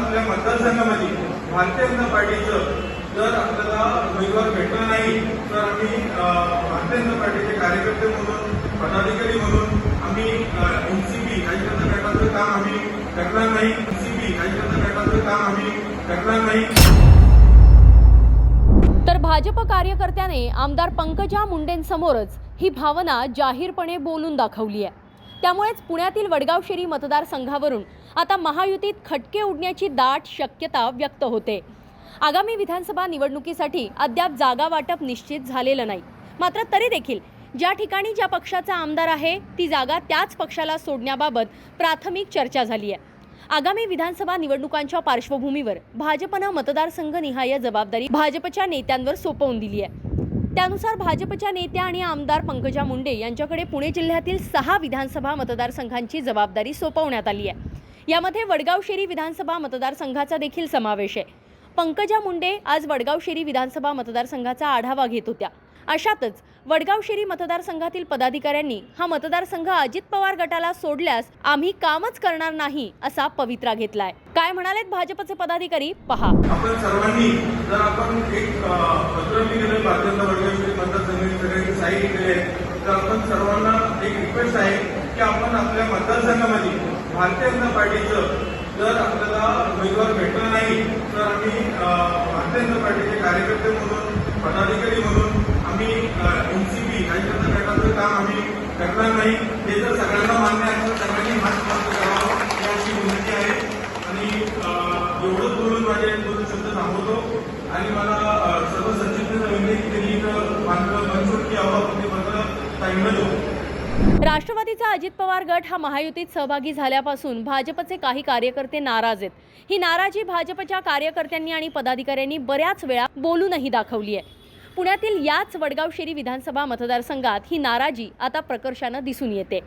आपल्या मतदारसंघामध्ये भारतीय जनता पार्टीचं जर आपल्याला उमेदवार भेटला नाही तर आम्ही भारतीय जनता पार्टीचे कार्यकर्ते म्हणून पदाधिकारी म्हणून आम्ही एनसीपी काही जनता गटाचं काम आम्ही करणार नाही. एनसीपी काही जनता गटाचं काम आम्ही करणार नाही. तर भाजप कार्यकर्त्याने आमदार पंकजा मुंडेंसमोरच ही भावना जाहीरपणे बोलून दाखवली आहे. त्यामुळेच पुण्यातील वडगाव शेरी मतदारसंघावरून आता महायुतीत खटके उडण्याची दाट शक्यता व्यक्त होते. आगामी विधानसभा निवडणुकीसाठी अद्याप जागा वाटप निश्चित झालेलं नाही. मात्र तरी देखील ज्या ठिकाणी ज्या पक्षाचा आमदार आहे ती जागा त्याच पक्षाला सोडण्याबाबत प्राथमिक चर्चा झाली आहे आगामी विधानसभा निवडणुकांच्या पार्श्वभूमीवर भाजपनं मतदारसंघ निहाय जबाबदारी भाजपच्या नेत्यांवर सोपवून दिली आहे त्यानुसार भाजपच्या नेत्या आणि आमदार पंकजा मुंडे यांच्याकडे पुणे जिल्ह्यातील सहा विधानसभा मतदारसंघांची जबाबदारी सोपवण्यात आली आहे. यामध्ये वडगाव शेरी विधानसभा मतदारसंघाचा देखील समावेश आहे. पंकजा मुंडे आज वडगाव शेरी विधानसभा मतदारसंघाचा आढावा घेत होत्या. अशातच वडगाव शेरी मतदारसंघातील पदाधिकाऱ्यांनी हा मतदारसंघ अजित पवार गटाला सोडल्यास आम्ही कामच करणार नाही असा पवित्रा घेतलाय. काय म्हणालेत भाजपचे पदाधिकारी? पहा. आपण सर्वांनी जर आपण एक पत्र लिहिलेलं भारतीय जनता वर्गाशी मतदारसंघाची सगळ्यांची साई केली तर आपण सर्वांना एक रिक्वेस्ट आहे की आपण आपल्या मतदारसंघामध्ये भारतीय जनता पार्टीचं जर आपल्याला उमेदवार भेटला नाही तर आम्ही भारतीय जनता पार्टीचे कार्यकर्ते म्हणून पदाधिकारी म्हणून आम्ही एनसीपी काही गटाचं काम आम्ही करणार नाही. हे जर सगळ्यांना मान्य आहे तर सगळ्यांनी हात प्राप्त करावा ही विनंती आहे. आणि एवढंच बोलून माझे दोन शब्द थांबवतो. आणि मला सर्व सचिवांना विनंती केली त्यांनी इथं की यावं पत्र टाईमला राष्ट्रवादीचा अजित पवार गट हा महायुतीत सहभागी झाल्यापासून भाजपचे काही कार्यकर्ते नाराज आहेत. ही नाराजी भाजपच्या कार्यकर्त्यांनी आणि पदाधिकाऱ्यांनी बऱ्याच वेळा बोलूनही दाखवली आहे. पुण्यातील याच वडगावशेरी विधानसभा मतदारसंघात ही नाराजी आता प्रकर्षानं दिसून येते.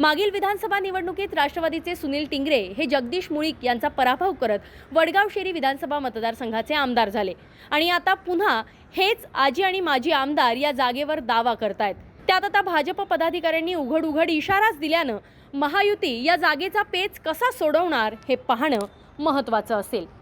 मागील विधानसभा निवडणुकीत राष्ट्रवादीचे सुनील टिंगरे हे जगदीश मुळीक यांचा पराभव करत वडगावशेरी विधानसभा मतदारसंघाचे आमदार झाले. आणि आता पुन्हा हेच आजी आणि माजी आमदार या जागेवर दावा करतायत. त्यात आता भाजप पदाधिकाऱ्यांनी उघड उघड इशाराच दिल्यानं महायुती या जागेचा पेच कसा सोडवणार हे पाहणं महत्त्वाचं असेल.